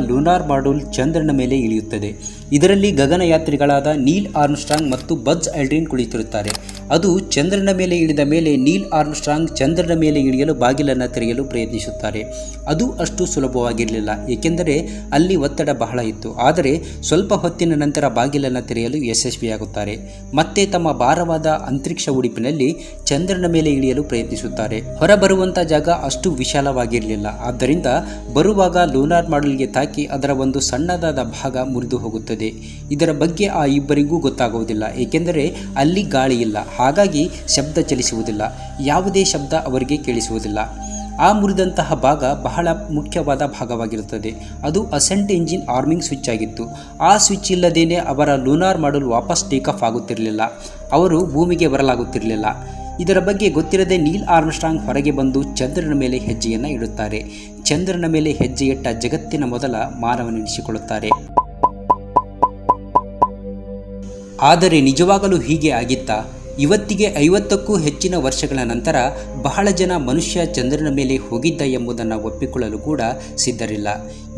Lunar module ಚಂದ್ರನ ಮೇಲೆ ಇಳಿಯುತ್ತದೆ. ಇದರಲ್ಲಿ ಗಗನಯಾತ್ರಿಗಳಾದ ನೀಲ್ ಆರ್ಮ್ಸ್ಟ್ರಾಂಗ್ ಮತ್ತು ಬಜ್ ಅಲ್ಡ್ರಿನ್ ಕುಳಿತಿರುತ್ತಾರೆ. ಅದು ಚಂದ್ರನ ಮೇಲೆ ಇಳಿದ ಮೇಲೆ ನೀಲ್ ಆರ್ಮ್ಸ್ಟ್ರಾಂಗ್ ಚಂದ್ರನ ಮೇಲೆ ಇಳಿಯಲು ಬಾಗಿಲನ್ನು ತೆರೆಯಲು ಪ್ರಯತ್ನಿಸುತ್ತಾರೆ. ಅದು ಅಷ್ಟು ಸುಲಭವಾಗಿರಲಿಲ್ಲ, ಏಕೆಂದರೆ ಅಲ್ಲಿ ಒತ್ತಡ ಬಹಳ ಇತ್ತು. ಆದರೆ ಸ್ವಲ್ಪ ಹೊತ್ತಿನ ನಂತರ ಬಾಗಿಲನ್ನು ತೆರೆಯಲು ಯಶಸ್ವಿಯಾಗುತ್ತಾರೆ. ಮತ್ತೆ ತಮ್ಮ ಭಾರವಾದ ಅಂತರಿಕ್ಷ ಉಡುಪಿನಲ್ಲಿ ಚಂದ್ರನ ಮೇಲೆ ಇಳಿಯಲು ಪ್ರಯತ್ನಿಸುತ್ತಾರೆ. ಹೊರಬರುವಂಥ ಜಾಗ ಅಷ್ಟು ವಿಶಾಲವಾಗಿರಲಿಲ್ಲ. ಆದ್ದರಿಂದ ಬರುವಾಗ ಲೂನಾರ್ ಮಾಡಲ್ಗೆ ತಾಕಿ ಅದರ ಒಂದು ಸಣ್ಣದಾದ ಭಾಗ ಮುರಿದು ಹೋಗುತ್ತದೆ. ಇದರ ಬಗ್ಗೆ ಆ ಇಬ್ಬರಿಗೂ ಗೊತ್ತಾಗುವುದಿಲ್ಲ, ಏಕೆಂದರೆ ಅಲ್ಲಿ ಗಾಳಿ ಇಲ್ಲ ಹಾಗಾಗಿ ಶಬ್ದ ಚಲಿಸುವುದಿಲ್ಲ, ಯಾವುದೇ ಶಬ್ದ ಅವರಿಗೆ ಕೇಳಿಸುವುದಿಲ್ಲ. ಆ ಮುರಿದಂತಹ ಭಾಗ ಬಹಳ ಮುಖ್ಯವಾದ ಭಾಗವಾಗಿರುತ್ತದೆ. ಅದು ಅಸೆಂಟ್ ಇಂಜಿನ್ ಆರ್ಮಿಂಗ್ ಸ್ವಿಚ್ ಆಗಿತ್ತು. ಆ ಸ್ವಿಚ್ ಇಲ್ಲದೇನೆ ಅವರ ಲೂನಾರ್ ಮಾಡಲು ವಾಪಸ್ ಟೇಕ್ ಆಫ್ ಆಗುತ್ತಿರಲಿಲ್ಲ. ಅವರು ಭೂಮಿಗೆ ಬರಲಾಗುತ್ತಿರಲಿಲ್ಲ. ಇದರ ಬಗ್ಗೆ ಗೊತ್ತಿರದೆ ನೀಲ್ ಆರ್ಮ್ಸ್ಟ್ರಾಂಗ್ ಹೊರಗೆ ಬಂದು ಚಂದ್ರನ ಮೇಲೆ ಹೆಜ್ಜೆಯನ್ನು ಇಡುತ್ತಾರೆ. ಚಂದ್ರನ ಮೇಲೆ ಹೆಜ್ಜೆ ಇಟ್ಟ ಜಗತ್ತಿನ ಮೊದಲ ಮಾನವನೆನಿಸಿಕೊಳ್ಳುತ್ತಾರೆ ಆದರೆ ನಿಜವಾಗಲೂ ಹೀಗೆ ಆಗಿತ್ತಾ? ಇವತ್ತಿಗೆ ಐವತ್ತಕ್ಕೂ ಹೆಚ್ಚಿನ ವರ್ಷಗಳ ನಂತರ ಬಹಳ ಜನ ಮನುಷ್ಯ ಚಂದ್ರನ ಮೇಲೆ ಹೋಗಿದ್ದ ಎಂಬುದನ್ನು ಒಪ್ಪಿಕೊಳ್ಳಲು ಕೂಡ ಸಿದ್ಧರಿಲ್ಲ.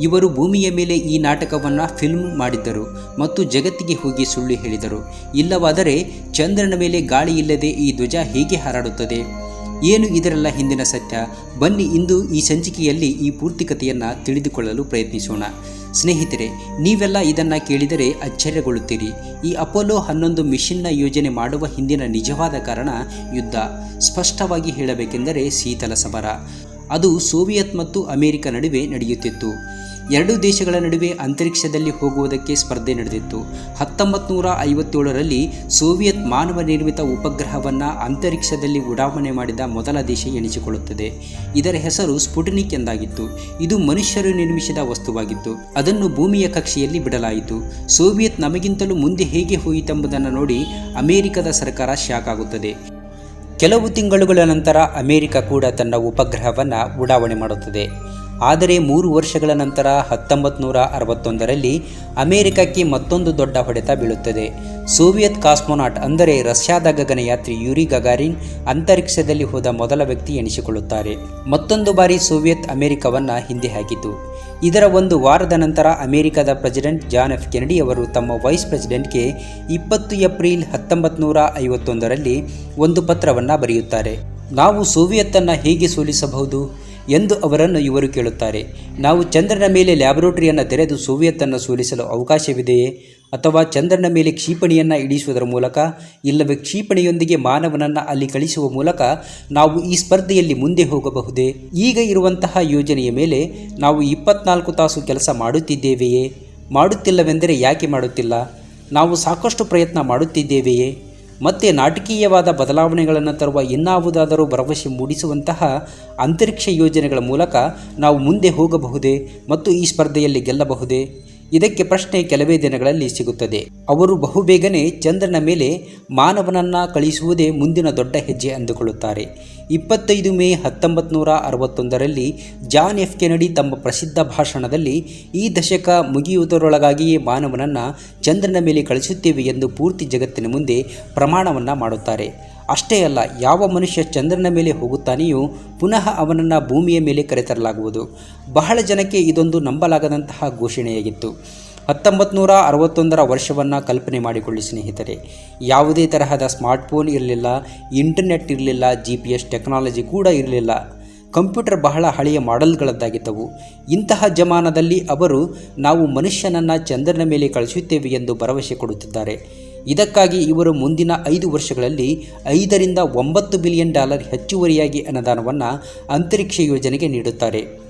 ಇವರು ಭೂಮಿಯ ಮೇಲೆ ಈ ನಾಟಕವನ್ನು ಫಿಲ್ಮ್ ಮಾಡಿದ್ದರು ಮತ್ತು ಜಗತ್ತಿಗೆ ಹೋಗಿ ಸುಳ್ಳು ಹೇಳಿದರು. ಇಲ್ಲವಾದರೆ ಚಂದ್ರನ ಮೇಲೆ ಗಾಳಿ ಇಲ್ಲದೆ ಈ ಧ್ವಜ ಹೇಗೆ ಹಾರಾಡುತ್ತದೆ? ಏನು ಇದರೆಲ್ಲ ಹಿಂದಿನ ಸತ್ಯ? ಬನ್ನಿ ಇಂದು ಈ ಸಂಚಿಕೆಯಲ್ಲಿ ಈ ಪೂರ್ತಿ ಕಥೆಯನ್ನು ತಿಳಿದುಕೊಳ್ಳಲು ಪ್ರಯತ್ನಿಸೋಣ. ಸ್ನೇಹಿತರೆ, ನೀವೆಲ್ಲ ಇದನ್ನು ಕೇಳಿದರೆ ಅಚ್ಚರಿಗೊಳ್ಳುತ್ತೀರಿ ಈ ಅಪೋಲೋ ಹನ್ನೊಂದು ಮಿಷಿನ್ನ ಯೋಜನೆ ಮಾಡುವ ಹಿಂದಿನ ನಿಜವಾದ ಕಾರಣ ಯುದ್ಧ. ಸ್ಪಷ್ಟವಾಗಿ ಹೇಳಬೇಕೆಂದರೆ ಶೀತಲ ಸಮರ. ಅದು ಸೋವಿಯತ್ ಮತ್ತು ಅಮೆರಿಕ ನಡುವೆ ನಡೆಯುತ್ತಿತ್ತು. ಎರಡೂ ದೇಶಗಳ ನಡುವೆ ಅಂತರಿಕ್ಷದಲ್ಲಿ ಹೋಗುವುದಕ್ಕೆ ಸ್ಪರ್ಧೆ ನಡೆದಿತ್ತು. ಹತ್ತೊಂಬತ್ತು ನೂರ ಐವತ್ತೇಳರಲ್ಲಿ ಸೋವಿಯತ್ ಮಾನವ ನಿರ್ಮಿತ ಉಪಗ್ರಹವನ್ನು ಅಂತರಿಕ್ಷದಲ್ಲಿ ಉಡಾವಣೆ ಮಾಡಿದ ಮೊದಲ ದೇಶ ಎನಿಸಿಕೊಳ್ಳುತ್ತದೆ. ಇದರ ಹೆಸರು ಸ್ಪುಟನಿಕ್ ಎಂದಾಗಿತ್ತು. ಇದು ಮನುಷ್ಯರು ನಿರ್ಮಿಸಿದ ವಸ್ತುವಾಗಿತ್ತು. ಅದನ್ನು ಭೂಮಿಯ ಕಕ್ಷೆಯಲ್ಲಿ ಬಿಡಲಾಯಿತು. ಸೋವಿಯತ್ ನಮಗಿಂತಲೂ ಮುಂದೆ ಹೇಗೆ ಹೋಯಿತೆಂಬುದನ್ನು ನೋಡಿ ಅಮೆರಿಕದ ಸರ್ಕಾರ ಶಾಕ್ ಆಗುತ್ತದೆ. ಕೆಲವು ತಿಂಗಳುಗಳ ನಂತರ ಅಮೆರಿಕ ಕೂಡ ತನ್ನ ಉಪಗ್ರಹವನ್ನು ಉಡಾವಣೆ ಮಾಡುತ್ತದೆ. ಆದರೆ ಮೂರು ವರ್ಷಗಳ ನಂತರ ಹತ್ತೊಂಬತ್ತು ನೂರ ಅರವತ್ತೊಂದರಲ್ಲಿ ಅಮೆರಿಕಕ್ಕೆ ಮತ್ತೊಂದು ದೊಡ್ಡ ಹೊಡೆತ ಬೀಳುತ್ತದೆ. ಸೋವಿಯತ್ ಕಾಸ್ಮೋನಾಟ್ ಅಂದರೆ ರಷ್ಯಾದ ಗಗನಯಾತ್ರಿ ಯೂರಿ ಗಗಾರಿನ್ ಅಂತರಿಕ್ಷದಲ್ಲಿ ಹೋದ ಮೊದಲ ವ್ಯಕ್ತಿ ಎನಿಸಿಕೊಳ್ಳುತ್ತಾರೆ. ಮತ್ತೊಂದು ಬಾರಿ ಸೋವಿಯತ್ ಅಮೆರಿಕವನ್ನು ಹಿಂದೆ ಹಾಕಿತು. ಇದರ ಒಂದು ವಾರದ ನಂತರ ಅಮೆರಿಕದ ಪ್ರೆಸಿಡೆಂಟ್ ಜಾನ್ ಎಫ್ ಕೆನಡಿ ಅವರು ತಮ್ಮ ವೈಸ್ ಪ್ರೆಸಿಡೆಂಟ್ಗೆ ಇಪ್ಪತ್ತು ಏಪ್ರಿಲ್ ಹತ್ತೊಂಬತ್ತು ನೂರ ಐವತ್ತೊಂದರಲ್ಲಿ ಒಂದು ಪತ್ರವನ್ನು ಬರೆಯುತ್ತಾರೆ. ನಾವು ಸೋವಿಯತ್ತನ್ನು ಹೇಗೆ ಸೋಲಿಸಬಹುದು? ಎಂದು ಅವರನ್ನು ಇವರು ಕೇಳುತ್ತಾರೆ. ನಾವು ಚಂದ್ರನ ಮೇಲೆ ಲ್ಯಾಬೊರೇಟರಿಯನ್ನು ತೆರೆದು ಸೋವಿಯತ್ತನ್ನು ಸೋಲಿಸಲು ಅವಕಾಶವಿದೆಯೇ? ಅಥವಾ ಚಂದ್ರನ ಮೇಲೆ ಕ್ಷಿಪಣಿಯನ್ನು ಇಳಿಸುವುದರ ಮೂಲಕ, ಇಲ್ಲವೇ ಕ್ಷಿಪಣಿಯೊಂದಿಗೆ ಮಾನವನನ್ನು ಅಲ್ಲಿ ಕಳಿಸುವ ಮೂಲಕ ನಾವು ಈ ಸ್ಪರ್ಧೆಯಲ್ಲಿ ಮುಂದೆ ಹೋಗಬಹುದೇ? ಈಗ ಇರುವಂತಹ ಯೋಜನೆಯ ಮೇಲೆ ನಾವು ಇಪ್ಪತ್ನಾಲ್ಕು ತಾಸು ಕೆಲಸ ಮಾಡುತ್ತಿದ್ದೇವೆಯೇ? ಮಾಡುತ್ತಿಲ್ಲವೆಂದರೆ ಯಾಕೆ ಮಾಡುತ್ತಿಲ್ಲ? ನಾವು ಸಾಕಷ್ಟು ಪ್ರಯತ್ನ ಮಾಡುತ್ತಿದ್ದೇವೆಯೇ? ಮತ್ತೆ ನಾಟಕೀಯವಾದ ಬದಲಾವಣೆಗಳನ್ನು ತರುವ ಇನ್ನಾವುದಾದರೂ ಭರವಸೆ ಮೂಡಿಸುವಂತಹ ಅಂತರಿಕ್ಷ ಯೋಜನೆಗಳ ಮೂಲಕ ನಾವು ಮುಂದೆ ಹೋಗಬಹುದೇ ಮತ್ತು ಈ ಸ್ಪರ್ಧೆಯಲ್ಲಿ ಗೆಲ್ಲಬಹುದೇ? ಇದಕ್ಕೆ ಪ್ರಶ್ನೆ ಕೆಲವೇ ದಿನಗಳಲ್ಲಿ ಸಿಗುತ್ತದೆ. ಅವರು ಬಹುಬೇಗನೆ ಚಂದ್ರನ ಮೇಲೆ ಮಾನವನನ್ನು ಕಳಿಸುವುದೇ ಮುಂದಿನ ದೊಡ್ಡ ಹೆಜ್ಜೆ ಅಂದುಕೊಳ್ಳುತ್ತಾರೆ. ಇಪ್ಪತ್ತೈದು ಮೇ ಹತ್ತೊಂಬತ್ತು ನೂರ ಅರವತ್ತೊಂದರಲ್ಲಿ ಜಾನ್ ಎಫ್ ಕೆನಡಿ ತಮ್ಮ ಪ್ರಸಿದ್ಧ ಭಾಷಣದಲ್ಲಿ ಈ ದಶಕ ಮುಗಿಯುವುದರೊಳಗಾಗಿಯೇ ಮಾನವನನ್ನು ಚಂದ್ರನ ಮೇಲೆ ಕಳಿಸುತ್ತೇವೆ ಎಂದು ಪೂರ್ತಿ ಜಗತ್ತಿನ ಮುಂದೆ ಪ್ರಮಾಣವನ್ನು ಮಾಡುತ್ತಾರೆ. ಅಷ್ಟೇ ಅಲ್ಲ, ಯಾವ ಮನುಷ್ಯ ಚಂದ್ರನ ಮೇಲೆ ಹೋಗುತ್ತಾನೆಯೋ ಪುನಃ ಅವನನ್ನು ಭೂಮಿಯ ಮೇಲೆ ಕರೆತರಲಾಗುವುದು. ಬಹಳ ಜನಕ್ಕೆ ಇದೊಂದು ನಂಬಲಾಗದಂತಹ ಘೋಷಣೆಯಾಗಿತ್ತು. ಹತ್ತೊಂಬತ್ತು ನೂರ ಅರವತ್ತೊಂದರ ವರ್ಷವನ್ನು ಕಲ್ಪನೆ ಮಾಡಿಕೊಳ್ಳಿ ಸ್ನೇಹಿತರೆ. ಯಾವುದೇ ತರಹದ ಸ್ಮಾರ್ಟ್ಫೋನ್ ಇರಲಿಲ್ಲ, ಇಂಟರ್ನೆಟ್ ಇರಲಿಲ್ಲ, ಜಿ ಪಿ ಎಸ್ ಟೆಕ್ನಾಲಜಿ ಕೂಡ ಇರಲಿಲ್ಲ. ಕಂಪ್ಯೂಟರ್ ಬಹಳ ಹಳೆಯ ಮಾಡೆಲ್ಗಳದ್ದಾಗಿದ್ದವು. ಇಂತಹ ಜಮಾನದಲ್ಲಿ ಅವರು ನಾವು ಮನುಷ್ಯನನ್ನು ಚಂದ್ರನ ಮೇಲೆ ಕಳಿಸುತ್ತೇವೆ ಎಂದು ಭರವಸೆ ಕೊಡುತ್ತಿದ್ದಾರೆ. ಇದಕ್ಕಾಗಿ ಇವರು ಮುಂದಿನ ಐದು ವರ್ಷಗಳಲ್ಲಿ ಐದರಿಂದ ಒಂಬತ್ತು ಬಿಲಿಯನ್ ಡಾಲರ್ ಹೆಚ್ಚುವರಿಯಾಗಿ ಅನುದಾನವನ್ನು ಅಂತರಿಕ್ಷ ಯೋಜನೆಗೆ ನೀಡುತ್ತಾರೆ.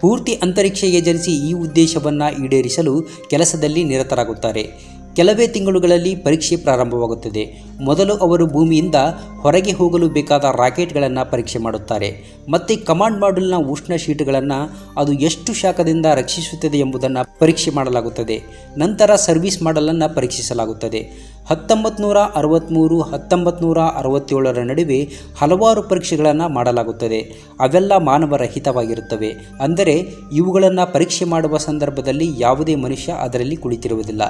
ಪೂರ್ತಿ ಅಂತರಿಕ್ಷ ಏಜೆನ್ಸಿ ಈ ಉದ್ದೇಶವನ್ನು ಈಡೇರಿಸಲು ಕೆಲಸದಲ್ಲಿ ನಿರತರಾಗುತ್ತಾರೆ. ಕೆಲವೇ ತಿಂಗಳುಗಳಲ್ಲಿ ಪರೀಕ್ಷೆ ಪ್ರಾರಂಭವಾಗುತ್ತದೆ. ಮೊದಲು ಅವರು ಭೂಮಿಯಿಂದ ಹೊರಗೆ ಹೋಗಲು ಬೇಕಾದ ರಾಕೆಟ್ಗಳನ್ನು ಪರೀಕ್ಷೆ ಮಾಡುತ್ತಾರೆ. ಮತ್ತು ಕಮಾಂಡ್ ಮಾಡ್ಯೂಲ್ನ ಉಷ್ಣ ಶೀಟ್ಗಳನ್ನು ಅದು ಎಷ್ಟು ಶಾಖದಿಂದ ರಕ್ಷಿಸುತ್ತದೆ ಎಂಬುದನ್ನು ಪರೀಕ್ಷೆ ಮಾಡಲಾಗುತ್ತದೆ. ನಂತರ ಸರ್ವಿಸ್ ಮಾಡಲನ್ನು ಪರೀಕ್ಷಿಸಲಾಗುತ್ತದೆ. ಹತ್ತೊಂಬತ್ತು ನೂರ ಅರವತ್ತ್ಮೂರು ಹತ್ತೊಂಬತ್ತು ಅರವತ್ತೇಳರ ನಡುವೆ ಹಲವಾರು ಪರೀಕ್ಷೆಗಳನ್ನು ಮಾಡಲಾಗುತ್ತದೆ. ಅವೆಲ್ಲ ಮಾನವರ ಹಿತವಾಗಿರುತ್ತವೆ ಅಂದರೆ, ಇವುಗಳನ್ನು ಪರೀಕ್ಷೆ ಮಾಡುವ ಸಂದರ್ಭದಲ್ಲಿ ಯಾವುದೇ ಮನುಷ್ಯ ಅದರಲ್ಲಿ ಕುಳಿತಿರುವುದಿಲ್ಲ.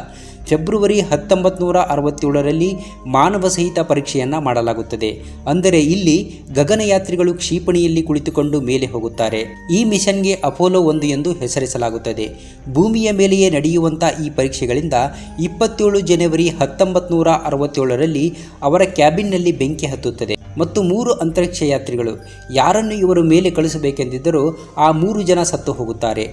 ಫೆಬ್ರವರಿ ಹತ್ತೊಂಬತ್ತು ನೂರ ಅರವತ್ತೇಳರಲ್ಲಿ ಮಾನವ ಸಹಿತ ಪರೀಕ್ಷೆಯನ್ನು ಮಾಡಲಾಗುತ್ತದೆ. ಅಂದರೆ, ಇಲ್ಲಿ ಗಗನಯಾತ್ರಿಗಳು ಕ್ಷಿಪಣಿಯಲ್ಲಿ ಕುಳಿತುಕೊಂಡು ಮೇಲೆ ಹೋಗುತ್ತಾರೆ. ಈ ಮಿಷನ್ಗೆ ಅಪೋಲೋ ಒಂದು ಎಂದು ಹೆಸರಿಸಲಾಗುತ್ತದೆ. ಭೂಮಿಯ ಮೇಲೆಯೇ ನಡೆಯುವಂಥ ಈ ಪರೀಕ್ಷೆಗಳಿಂದ ಇಪ್ಪತ್ತೇಳು ಜನವರಿ ಹತ್ತೊಂಬತ್ತು ನೂರ ಅರವತ್ತೇಳರಲ್ಲಿ ಅವರ ಕ್ಯಾಬಿನ್ನಲ್ಲಿ ಬೆಂಕಿ ಹತ್ತುತ್ತದೆ ಮತ್ತು ಮೂರು ಅಂತರಿಕ್ಷ ಯಾತ್ರಿಗಳು ಯಾರನ್ನು ಇವರು ಮೇಲೆ ಕಳಿಸಬೇಕೆಂದಿದ್ದರೂ ಆ ಮೂರು ಜನ ಸತ್ತು ಹೋಗುತ್ತಾರೆ.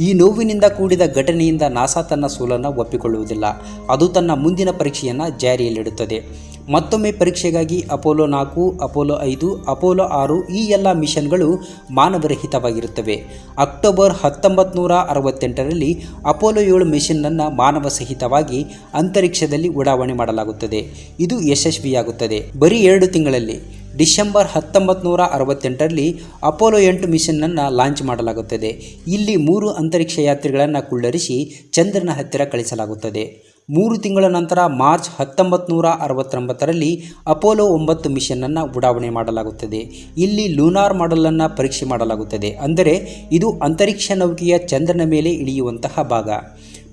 ಈ ನೋವಿನಿಂದ ಕೂಡಿದ ಘಟನೆಯಿಂದ ನಾಸಾ ತನ್ನ ಸೋಲನ್ನು ಒಪ್ಪಿಕೊಳ್ಳುವುದಿಲ್ಲ. ಅದು ತನ್ನ ಮುಂದಿನ ಪರೀಕ್ಷೆಯನ್ನು ಜಾರಿಯಲ್ಲಿಡುತ್ತದೆ. ಮತ್ತೊಮ್ಮೆ ಪರೀಕ್ಷೆಗಾಗಿ ಅಪೋಲೋ ನಾಲ್ಕು, ಅಪೋಲೋ ಐದು, ಅಪೋಲೋ ಆರು ಈ ಎಲ್ಲ ಮಿಷನ್ಗಳು ಮಾನವರಹಿತವಾಗಿರುತ್ತವೆ. ಅಕ್ಟೋಬರ್ ಹತ್ತೊಂಬತ್ತು ನೂರ ಅರವತ್ತೆಂಟರಲ್ಲಿ ಅಪೋಲೋ ಏಳು ಮಿಷನ್ನನ್ನು ಮಾನವ ಸಹಿತವಾಗಿ ಅಂತರಿಕ್ಷದಲ್ಲಿ ಉಡಾವಣೆ ಮಾಡಲಾಗುತ್ತದೆ. ಇದು ಯಶಸ್ವಿಯಾಗುತ್ತದೆ. ಬರೀ ಎರಡು ತಿಂಗಳಲ್ಲಿ ಡಿಸೆಂಬರ್ ಹತ್ತೊಂಬತ್ತು ನೂರ ಅರವತ್ತೆಂಟರಲ್ಲಿ ಅಪೋಲೋ ಎಂಟು ಮಿಷನ್ನನ್ನು ಲಾಂಚ್ ಮಾಡಲಾಗುತ್ತದೆ. ಇಲ್ಲಿ ಮೂರು ಅಂತರಿಕ್ಷ ಯಾತ್ರಿಗಳನ್ನು ಕುಳ್ಳರಿಸಿ ಚಂದ್ರನ ಹತ್ತಿರ ಕಳಿಸಲಾಗುತ್ತದೆ. ಮೂರು ತಿಂಗಳ ನಂತರ ಮಾರ್ಚ್ ಹತ್ತೊಂಬತ್ತು ನೂರ ಅರವತ್ತೊಂಬತ್ತರಲ್ಲಿ ಅಪೋಲೋ ಒಂಬತ್ತು ಮಿಷನನ್ನು ಉಡಾವಣೆ ಮಾಡಲಾಗುತ್ತದೆ. ಇಲ್ಲಿ ಲೂನಾರ್ ಮಾಡಲನ್ನು ಪರೀಕ್ಷೆ ಮಾಡಲಾಗುತ್ತದೆ. ಅಂದರೆ ಇದು ಅಂತರಿಕ್ಷ ನೌಕೆಯ ಚಂದ್ರನ ಮೇಲೆ ಇಳಿಯುವಂತಹ ಭಾಗ.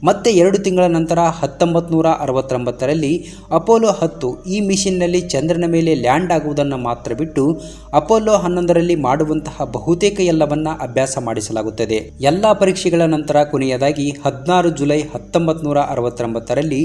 ಮತ್ತೆ ಎರಡು ತಿಂಗಳ ನಂತರ ಹತ್ತೊಂಬತ್ತು ನೂರ ಅರವತ್ತೊಂಬತ್ತರಲ್ಲಿ ಅಪೋಲೋ ಹತ್ತು ಈ ಮಿಷಿನ್ನಲ್ಲಿ ಚಂದ್ರನ ಮೇಲೆ ಲ್ಯಾಂಡ್ ಆಗುವುದನ್ನು ಮಾತ್ರ ಬಿಟ್ಟು ಅಪೋಲೋ ಹನ್ನೊಂದರಲ್ಲಿ ಮಾಡುವಂತಹ ಬಹುತೇಕ ಎಲ್ಲವನ್ನ ಅಭ್ಯಾಸ ಮಾಡಿಸಲಾಗುತ್ತದೆ. ಎಲ್ಲ ಪರೀಕ್ಷೆಗಳ ನಂತರ ಕೊನೆಯದಾಗಿ ಹದಿನಾರು ಜುಲೈ ಹತ್ತೊಂಬತ್ತು ನೂರ ಅರವತ್ತೊಂಬತ್ತರಲ್ಲಿ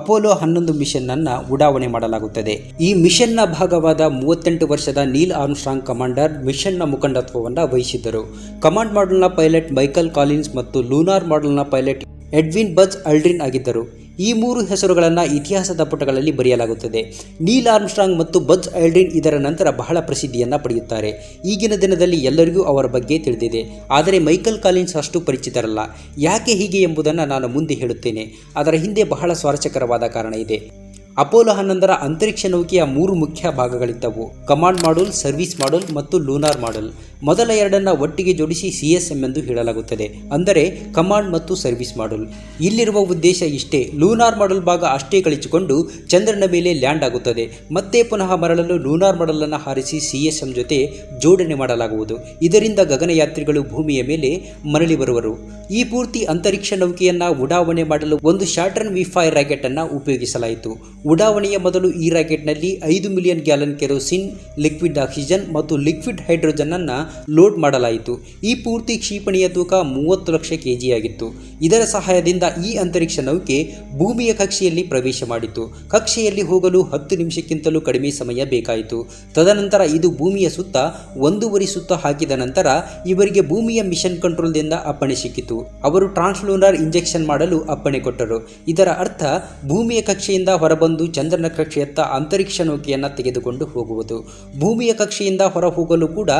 ಅಪೋಲೋ ಹನ್ನೊಂದು ಮಿಷನ್ ಅನ್ನ ಉಡಾವಣೆ ಮಾಡಲಾಗುತ್ತದೆ. ಈ ಮಿಷನ್ನ ಭಾಗವಾದ ಮೂವತ್ತೆಂಟು ವರ್ಷದ ನೀಲ್ ಆರ್ಮ್ಸ್ಟ್ರಾಂಗ್ ಕಮಾಂಡರ್ ಮಿಷನ್ನ ಮುಖಂಡತ್ವವನ್ನು ವಹಿಸಿದ್ದರು. ಕಮಾಂಡ್ ಮಾಡಲ್ನ ಪೈಲಟ್ ಮೈಕಲ್ ಕಾಲಿನ್ಸ್ ಮತ್ತು ಲೂನಾರ್ ಮಾಡಲ್ನ ಪೈಲಟ್ ಎಡ್ವಿನ್ ಬಜ್ ಅಲ್ಡ್ರಿನ್ ಆಗಿದ್ದರು. ಈ ಮೂರು ಹೆಸರುಗಳನ್ನು ಇತಿಹಾಸದ ಪುಟಗಳಲ್ಲಿ ಬರೆಯಲಾಗುತ್ತದೆ. ನೀಲ್ ಆರ್ಮ್ಸ್ಟ್ರಾಂಗ್ ಮತ್ತು ಬಜ್ ಅಲ್ಡ್ರಿನ್ ಇದರ ನಂತರ ಬಹಳ ಪ್ರಸಿದ್ಧಿಯನ್ನು ಪಡೆಯುತ್ತಾರೆ. ಈಗಿನ ದಿನದಲ್ಲಿ ಎಲ್ಲರಿಗೂ ಅವರ ಬಗ್ಗೆ ತಿಳಿದಿದೆ. ಆದರೆ ಮೈಕಲ್ ಕಾಲಿನ್ಸ್ ಅಷ್ಟು ಪರಿಚಿತರಲ್ಲ. ಯಾಕೆ ಹೀಗೆ ಎಂಬುದನ್ನು ನಾನು ಮುಂದೆ ಹೇಳುತ್ತೇನೆ. ಅದರ ಹಿಂದೆ ಬಹಳ ಸ್ವಾರಸ್ಯಕರವಾದ ಕಾರಣ ಇದೆ. ಅಪೋಲೋ ಹನ್ನೊಂದರ ಅಂತರಿಕ್ಷ ನೌಕೆಯ ಮೂರು ಮುಖ್ಯ ಭಾಗಗಳಿದ್ದವು. ಕಮಾಂಡ್ ಮಾಡ್ಯೂಲ್, ಸರ್ವಿಸ್ ಮಾಡ್ಯೂಲ್ ಮತ್ತು ಲೂನಾರ್ ಮಾಡಲ್ ಮೊದಲ ಎರಡನ್ನು ಒಟ್ಟಿಗೆ ಜೋಡಿಸಿ ಸಿ ಎಸ್ ಎಂ ಎಂದು ಹೇಳಲಾಗುತ್ತದೆ. ಅಂದರೆ ಕಮಾಂಡ್ ಮತ್ತು ಸರ್ವಿಸ್ ಮಾಡಲ್. ಇಲ್ಲಿರುವ ಉದ್ದೇಶ ಇಷ್ಟೇ. ಲೂನಾರ್ ಮಾಡಲ್ ಭಾಗ ಅಷ್ಟೇ ಕಳಿಸಿಕೊಂಡು ಚಂದ್ರನ ಮೇಲೆ ಲ್ಯಾಂಡ್ ಆಗುತ್ತದೆ. ಮತ್ತೆ ಪುನಃ ಮರಳಲು ಲೂನಾರ್ ಮಾಡಲನ್ನು ಹಾರಿಸಿ ಸಿ ಎಸ್ ಎಂ ಜೊತೆ ಜೋಡಣೆ ಮಾಡಲಾಗುವುದು. ಇದರಿಂದ ಗಗನಯಾತ್ರಿಗಳು ಭೂಮಿಯ ಮೇಲೆ ಮರಳಿ ಬರುವರು. ಈ ಪೂರ್ತಿ ಅಂತರಿಕ್ಷ ನೌಕೆಯನ್ನು ಉಡಾವಣೆ ಮಾಡಲು ಒಂದು ಶಾರ್ಟರ್ನ್ ವಿ ರಾಕೆಟ್ ಅನ್ನು ಉಪಯೋಗಿಸಲಾಯಿತು. ಉಡಾವಣೆಯ ಮೊದಲು ಈ ರಾಕೆಟ್ನಲ್ಲಿ ಐದು million gallon kerosene, liquid oxygen ಮತ್ತು ಲಿಕ್ವಿಡ್ ಹೈಡ್ರೋಜನ್ ಅನ್ನ ಲೋಡ್ ಮಾಡಲಾಯಿತು. ಈ ಪೂರ್ತಿ ಕ್ಷಿಪಣಿಯ ತೂಕ ಮೂವತ್ತು ಲಕ್ಷ ಕೆಜಿಯಾಗಿತ್ತು ಇದರ ಸಹಾಯದಿಂದ ಈ ಅಂತರಿಕ್ಷ ನೌಕೆ ಭೂಮಿಯ ಕಕ್ಷೆಯಲ್ಲಿ ಪ್ರವೇಶ ಮಾಡಿತು. ಕಕ್ಷೆಯಲ್ಲಿ ಹೋಗಲು ಹತ್ತು ನಿಮಿಷಕ್ಕಿಂತಲೂ ಕಡಿಮೆ ಸಮಯ ಬೇಕಾಯಿತು. ತದನಂತರ ಇದು ಭೂಮಿಯ ಸುತ್ತ ಒಂದೂವರೆ ಸುತ್ತ ಹಾಕಿದ ನಂತರ ಇವರಿಗೆ ಭೂಮಿಯ ಮಿಷನ್ ಕಂಟ್ರೋಲ್ದಿಂದ ಅಪ್ಪಣೆ ಸಿಕ್ಕಿತು. ಅವರು ಟ್ರಾನ್ಸ್ಲೂನರ್ ಇಂಜೆಕ್ಷನ್ ಮಾಡಲು ಅಪ್ಪಣೆ ಕೊಟ್ಟರು. ಇದರ ಅರ್ಥ ಭೂಮಿಯ ಕಕ್ಷೆಯಿಂದ ಹೊರಬಂದು ಚಂದ್ರನ ಕಕ್ಷೆಯತ್ತ ಅಂತರಿಕ್ಷ ನೌಕೆಯನ್ನು ತೆಗೆದುಕೊಂಡು ಹೋಗುವುದು. ಭೂಮಿಯ ಕಕ್ಷೆಯಿಂದ ಹೊರ ಹೋಗಲು ಕೂಡ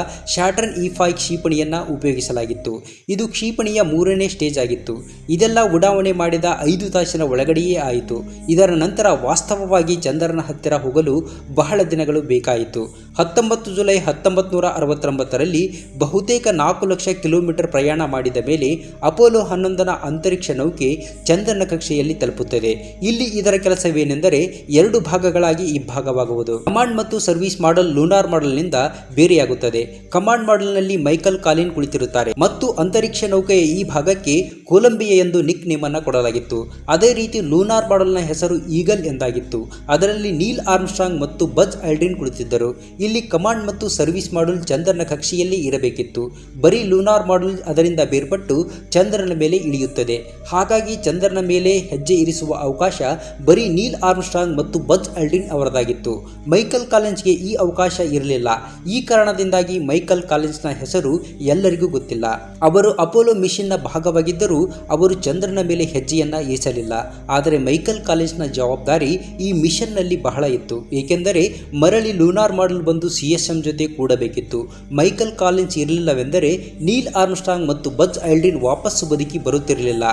ಶಾಟರ್ನ್ ಇ ಫೈ ಕ್ಷಿಪಣಿಯನ್ನು ಉಪಯೋಗಿಸಲಾಗಿತ್ತು. ಇದು ಕ್ಷಿಪಣಿಯ ಮೂರನೇ ಸ್ಟೇಜ್ ಆಗಿತ್ತು. ಇದೆಲ್ಲ ಉಡಾವಣೆ ಮಾಡಿದ ಐದು ತಾಸಿನ ಒಳಗಡೆಯೇ ಆಯಿತು. ಇದರ ನಂತರ ವಾಸ್ತವವಾಗಿ ಚಂದ್ರನ ಹತ್ತಿರ ಹೋಗಲು ಬಹಳ ದಿನಗಳು ಬೇಕಾಯಿತು. ಹತ್ತೊಂಬತ್ತು ಜುಲೈ ಹತ್ತೊಂಬತ್ತು ನೂರ ಅರವತ್ತೊಂಬತ್ತರಲ್ಲಿ ಬಹುತೇಕ ನಾಲ್ಕು ಲಕ್ಷ ಕಿಲೋಮೀಟರ್ ಪ್ರಯಾಣ ಮಾಡಿದ ಮೇಲೆ ಅಪೋಲೋ ಹನ್ನೊಂದನ ಅಂತರಿಕ್ಷ ನೌಕೆ ಚಂದ್ರನ ಕಕ್ಷೆಯಲ್ಲಿ ತಲುಪುತ್ತದೆ. ಇಲ್ಲಿ ಇದರ ಕೆಲಸವೇನೆಂದರೆ ಎರಡು ಭಾಗಗಳಾಗಿ ಇಬ್ಬಾಗವಾಗುವುದು ಕಮಾಂಡ್ ಮತ್ತು ಸರ್ವಿಸ್ ಮಾಡಲ್ ಲೂನಾರ್ ಮಾಡಲ್ನಿಂದ ಬೇರೆಯಾಗುತ್ತದೆ. ಕಮಾಂಡ್ ಮಾಡಲ್ನಲ್ಲಿ ಮೈಕಲ್ ಕಾಲಿನ್ ಕುಳಿತಿರುತ್ತಾರೆ ಮತ್ತು ಅಂತರಿಕ್ಷ ನೌಕೆಯ ಈ ಭಾಗಕ್ಕೆ ಕೊಲಂಬಿಯಾ ಎಂದು ನಿಕ್ ನೇಮ್ ಅನ್ನು ಕೊಡಲಾಗಿತ್ತು. ಅದೇ ರೀತಿ ಲೂನಾರ್ ಮಾಡಲ್ನ ಹೆಸರು ಈಗಲ್ ಎಂದಾಗಿತ್ತು. ಅದರಲ್ಲಿ ನೀಲ್ ಆರ್ಮ್ಸ್ಟ್ರಾಂಗ್ ಮತ್ತು ಬಜ್ ಐಲ್ಡ್ರಿನ್ ಕುಳಿತಿದ್ದರು. ಇಲ್ಲಿ ಕಮಾಂಡ್ ಮತ್ತು ಸರ್ವಿಸ್ ಮಾಡ್ಯೂಲ್ ಚಂದ್ರನ ಕಕ್ಷೆಯಲ್ಲಿ ಇರಬೇಕಿತ್ತು. ಬರೀ ಲೂನಾರ್ ಮಾಡ್ಯೂಲ್ ಅದರಿಂದ ಬೇರ್ಪಟ್ಟು ಚಂದ್ರನ ಮೇಲೆ ಇಳಿಯುತ್ತದೆ. ಹಾಗಾಗಿ ಚಂದ್ರನ ಮೇಲೆ ಹೆಜ್ಜೆ ಇರಿಸುವ ಅವಕಾಶ ಬರೀ ನೀಲ್ ಆರ್ಮ್ಸ್ಟ್ರಾಂಗ್ ಮತ್ತು ಬಜ್ ಅಲ್ಡಿನ್ ಅವರದಾಗಿತ್ತು. ಮೈಕಲ್ ಕಾಲಿನ್ಸ್ಗೆ ಈ ಅವಕಾಶ ಇರಲಿಲ್ಲ. ಈ ಕಾರಣದಿಂದಾಗಿ ಮೈಕಲ್ನ ಹೆಸರು ಎಲ್ಲರಿಗೂ ಗೊತ್ತಿಲ್ಲ. ಅವರು ಅಪೋಲೋ ಮಿಷನ್ನ ಭಾಗವಾಗಿದ್ದರೂ ಅವರು ಚಂದ್ರನ ಮೇಲೆ ಹೆಜ್ಜೆಯನ್ನ ಇರಿಸಲಿಲ್ಲ. ಆದರೆ ಮೈಕಲ್ನ ಜವಾಬ್ದಾರಿ ಈ ಮಿಷನ್ನಲ್ಲಿ ಬಹಳ ಇತ್ತು. ಏಕೆಂದರೆ ಮರಳಿ lunar module C S M ಜೊತೆ ಕೂಡಬೇಕಿತ್ತು. ಮೈಕಲ್ ಕಾಲಿನ್ಸ್ ಇರಲಿಲ್ಲವೆಂದರೆ ನೀಲ್ ಆರ್ಮ್ಸ್ಟಾಂಗ್ ಮತ್ತು ಬಜ್ ಐಲ್ಡಿನ್ ವಾಪಸ್ಸು ಬದುಕಿ ಬರುತ್ತಿರಲಿಲ್ಲ.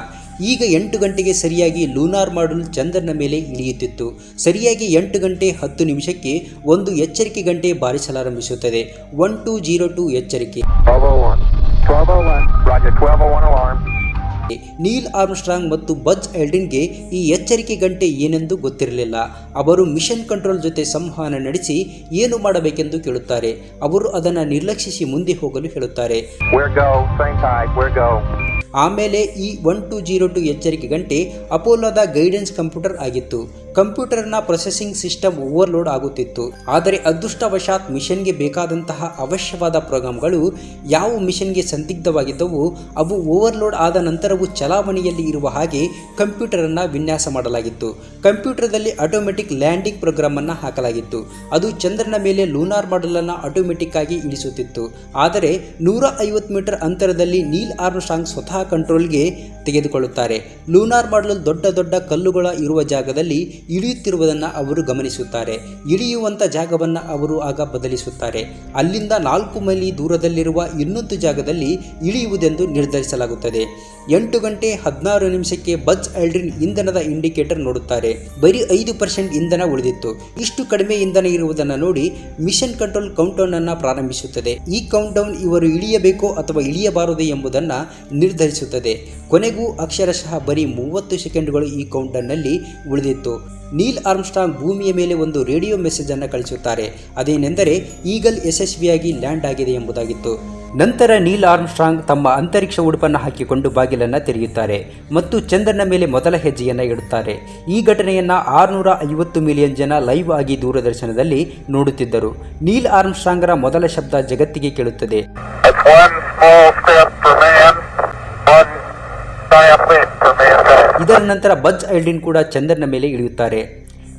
ಈಗ ಎಂಟು ಗಂಟೆಗೆ ಸರಿಯಾಗಿ ಲೂನಾರ್ ಮಾಡಲ್ ಚಂದ್ರನ ಮೇಲೆ ಇಳಿಯುತ್ತಿತ್ತು. ಸರಿಯಾಗಿ ಎಂಟು ಗಂಟೆ ಹತ್ತು ನಿಮಿಷಕ್ಕೆ ಒಂದು ಎಚ್ಚರಿಕೆ ಗಂಟೆ ಬಾರಿಸಲಾರಂಭಿಸುತ್ತದೆ. ಒನ್ ಟೂ ಜೀರೋ ಟೂ ಎಚ್ಚರಿಕೆ. 1201. 1201. Roger, 1201 alarm. ನೀಲ್ ಆರ್ಮ್ಸ್ಟ್ರಾಂಗ್ ಮತ್ತು ಬಜ್ ಎಲ್ಡಿನ್ಗೆ ಈ ಎಚ್ಚರಿಕೆ ಗಂಟೆ ಏನೆಂದು ಗೊತ್ತಿರಲಿಲ್ಲ ಅವರು ಮಿಷನ್ ಕಂಟ್ರೋಲ್ ಜೊತೆ ಸಂವಹನ ನಡೆಸಿ ಏನು ಮಾಡಬೇಕೆಂದು ಕೇಳುತ್ತಾರೆ ಅವರು ಅದನ್ನು ನಿರ್ಲಕ್ಷಿಸಿ ಮುಂದೆ ಹೋಗಲು ಹೇಳುತ್ತಾರೆ. ಆಮೇಲೆ ಈ ಒನ್ ಟು ಜೀರೋ ಟು ಎಚ್ಚರಿಕೆ ಗಂಟೆ ಅಪೋಲೋದ ಗೈಡೆನ್ಸ್ ಕಂಪ್ಯೂಟರ್ ಆಗಿತ್ತು ಕಂಪ್ಯೂಟರ್ನ ಪ್ರೊಸೆಸಿಂಗ್ ಸಿಸ್ಟಮ್ ಓವರ್ಲೋಡ್ ಆಗುತ್ತಿತ್ತು. ಆದರೆ ಅದೃಷ್ಟವಶಾತ್ ಮಿಷನ್ಗೆ ಬೇಕಾದಂತಹ ಅವಶ್ಯವಾದ ಪ್ರೋಗ್ರಾಮ್ಗಳು ಯಾವ ಮಿಷನ್ಗೆ ಸಂದಿಗ್ಧವಾಗಿದ್ದವು ಅವು ಓವರ್ಲೋಡ್ ಆದ ನಂತರವೂ ಚಲಾವಣೆಯಲ್ಲಿ ಇರುವ ಹಾಗೆ ಕಂಪ್ಯೂಟರನ್ನು ವಿನ್ಯಾಸ ಮಾಡಲಾಗಿತ್ತು. ಕಂಪ್ಯೂಟರ್ದಲ್ಲಿ ಆಟೋಮೆಟಿಕ್ ಲ್ಯಾಂಡಿಂಗ್ ಪ್ರೋಗ್ರಾಮ್ ಅನ್ನು ಹಾಕಲಾಗಿತ್ತು. ಅದು ಚಂದ್ರನ ಮೇಲೆ ಲೂನಾರ್ ಮಾಡೆಲ್ ಅನ್ನು ಆಟೋಮೆಟಿಕ್ ಆಗಿ ಇಳಿಸುತ್ತಿತ್ತು. ಆದರೆ ನೂರ ಐವತ್ತು ಮೀಟರ್ ಅಂತರದಲ್ಲಿ ನೀಲ್ ಆರ್ಮ್ ಸ್ಟ್ರಾಂಗ್ ಸ್ವತಃ ಕಂಟ್ರೋಲ್ಗೆ ತೆಗೆದುಕೊಳ್ಳುತ್ತಾರೆ. ಲೂನಾರ್ ಮಾಡಲು ದೊಡ್ಡ ದೊಡ್ಡ ಕಲ್ಲುಗಳ ಇರುವ ಜಾಗದಲ್ಲಿ ಇಳಿಯುತ್ತಿರುವುದನ್ನು ಅವರು ಗಮನಿಸುತ್ತಾರೆ. ಇಳಿಯುವಂಥ ಜಾಗವನ್ನು ಅವರು ಆಗ ಬದಲಿಸುತ್ತಾರೆ. ಅಲ್ಲಿಂದ ನಾಲ್ಕು ಮೈಲಿ ದೂರದಲ್ಲಿರುವ ಇನ್ನೊಂದು ಜಾಗದಲ್ಲಿ ಇಳಿಯುವುದೆಂದು ನಿರ್ಧರಿಸಲಾಗುತ್ತದೆ. ಎಂಟು ಗಂಟೆ ಹದಿನಾರು ನಿಮಿಷಕ್ಕೆ ಬಜ್ ಎಲ್ಡ್ರಿನ್ ಇಂಧನದ ಇಂಡಿಕೇಟರ್ ನೋಡುತ್ತಾರೆ. ಬರೀ ಐದು ಪರ್ಸೆಂಟ್ ಇಂಧನ ಉಳಿದಿತ್ತು. ಇಷ್ಟು ಕಡಿಮೆ ಇಂಧನ ಇರುವುದನ್ನು ನೋಡಿ ಮಿಷನ್ ಕಂಟ್ರೋಲ್ ಕೌಂಟೌನ್ ಅನ್ನು ಪ್ರಾರಂಭಿಸುತ್ತದೆ. ಈ ಕೌಂಟೌನ್ ಇವರು ಇಳಿಯಬೇಕೋ ಅಥವಾ ಇಳಿಯಬಾರದು ಎಂಬುದನ್ನು ನಿರ್ಧರಿಸುತ್ತದೆ. ಕೊನೆಗೂ ಅಕ್ಷರಶಃ ಬರೀ ಮೂವತ್ತು ಸೆಕೆಂಡ್ಗಳು ಈ ಕೌಂಟರ್ನಲ್ಲಿ ಉಳಿದಿತ್ತು. ನೀಲ್ ಆರ್ಮ್ಸ್ಟಾಂಗ್ ಭೂಮಿಯ ಮೇಲೆ ಒಂದು ರೇಡಿಯೋ ಮೆಸೇಜ್ ಅನ್ನು ಕಳಿಸುತ್ತಾರೆ. ಅದೇನೆಂದರೆ ಈಗಲ್ ಯಶಸ್ವಿಯಾಗಿ ಲ್ಯಾಂಡ್ ಆಗಿದೆ ಎಂಬುದಾಗಿತ್ತು. ನಂತರ ನೀಲ್ ಆರ್ಮ್ಸ್ಟ್ರಾಂಗ್ ತಮ್ಮ ಅಂತರಿಕ್ಷ ಉಡುಪನ್ನು ಹಾಕಿಕೊಂಡು ಬಾಗಿಲನ್ನು ತೆರೆಯುತ್ತಾರೆ ಮತ್ತು ಚಂದ್ರನ ಮೇಲೆ ಮೊದಲ ಹೆಜ್ಜೆಯನ್ನು ಇಡುತ್ತಾರೆ. ಈ ಘಟನೆಯನ್ನು ಆರುನೂರ ಐವತ್ತು ಮಿಲಿಯನ್ ಜನ ಲೈವ್ ಆಗಿ ದೂರದರ್ಶನದಲ್ಲಿ ನೋಡುತ್ತಿದ್ದರು. ನೀಲ್ ಆರ್ಮ್ಸ್ಟ್ರಾಂಗ್ರ ಮೊದಲ ಶಬ್ದ ಜಗತ್ತಿಗೆ ಕೇಳುತ್ತದೆ. ಇದರ ನಂತರ ಬಜ್ ಐಲ್ಡಿನ್ ಕೂಡ ಚಂದ್ರನ ಮೇಲೆ ಇಳಿಯುತ್ತಾರೆ.